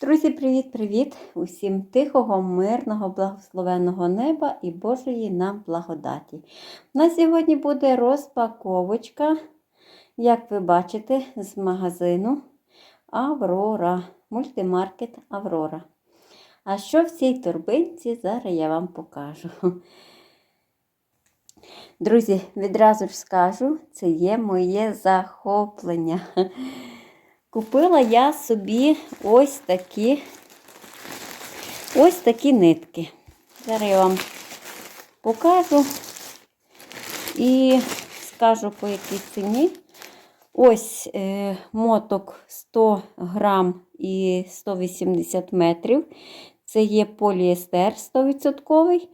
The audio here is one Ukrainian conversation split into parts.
Друзі, привіт-привіт! Усім тихого, мирного, благословенного неба і Божої нам благодаті. У нас сьогодні буде розпаковочка, як ви бачите, з магазину Аврора, мультимаркет Аврора. А що в цій торбинці, зараз я вам покажу. Друзі, відразу ж скажу, це є моє захоплення. Купила я собі ось такі ось такі нитки. Зараз я вам покажу і скажу по якій ціні. Ось е, моток 100 грам і 180 метрів. Це є поліестер 100%.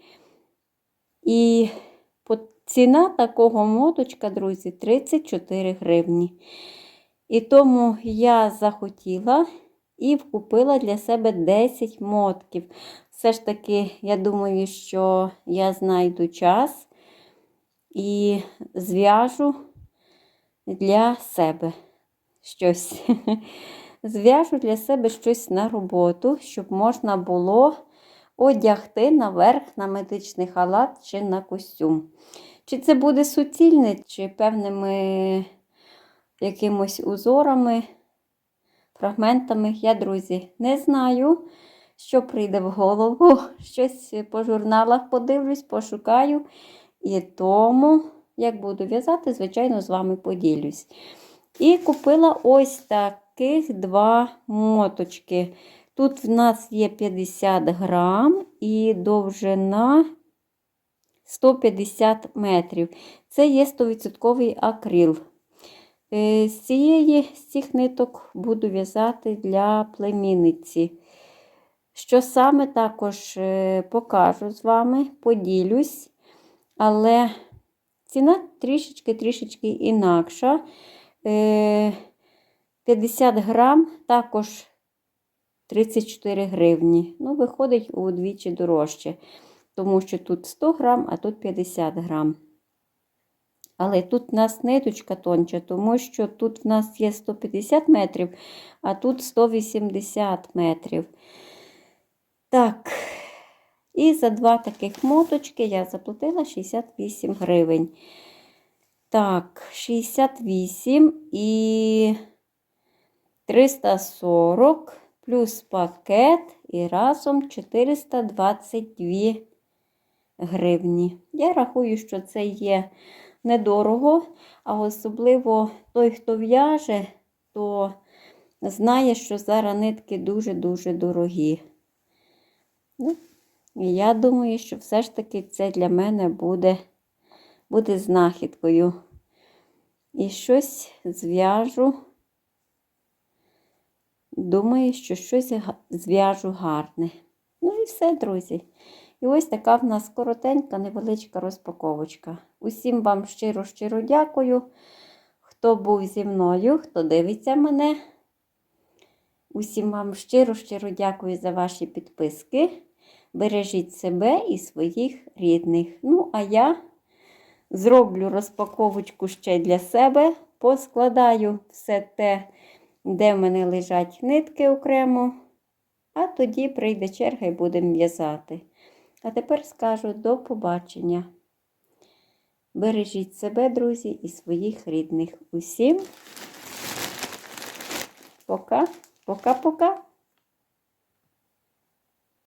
І ціна такого моточка, друзі, 34 гривні. І тому я захотіла і купила для себе 10 мотків. Все ж таки, я думаю, що я знайду час і зв'яжу для себе щось. Зв'яжу для себе щось на роботу, щоб можна було одягти наверх на медичний халат чи на костюм. Чи це буде суцільне, чи певними якимось узорами, фрагментами. Я, друзі, не знаю, що прийде в голову. Щось по журналах подивлюсь, пошукаю. І тому, як буду в'язати, звичайно, з вами поділюсь. І купила ось таких два моточки. Тут в нас є 50 грам і довжина 150 метрів. Це є 100% акрил. Е, з цієї з цих ниток буду в'язати для племінниці. Що саме також е, покажу з вами, поділюсь, але ціна трішечки-трішечки інакша. 50 е, грам також 34 гривні. Ну, виходить удвічі дорожче, тому що тут 100 грам, а тут 50 грам. Але тут в нас ниточка тонча, тому що тут в нас є 150 метрів, а тут 180 метрів. Так, і за два таких моточки я заплатила 68 гривень. Так, 68 і 340 плюс пакет і разом 422 гривні. Я рахую, що це є недорого, а особливо той, хто в'яже, то знає, що зараз нитки дуже-дуже дорогі. Ну, я думаю, що все ж таки це для мене буде, буде знахідкою. І щось зв'яжу. Думаю, що щось зв'яжу гарне. Ну і все, друзі. І ось така в нас коротенька, невеличка розпаковочка. Усім вам щиро-щиро дякую, хто був зі мною, хто дивиться мене. Усім вам щиро-щиро дякую за ваші підписки. Бережіть себе і своїх рідних. Ну, а я зроблю розпаковочку ще для себе, поскладаю все те, де в мене лежать нитки окремо, а тоді прийде черга і будемо в'язати. А тепер скажу до побачення. Бережіть себе, друзі, і своїх рідних. Усім пока, пока-пока.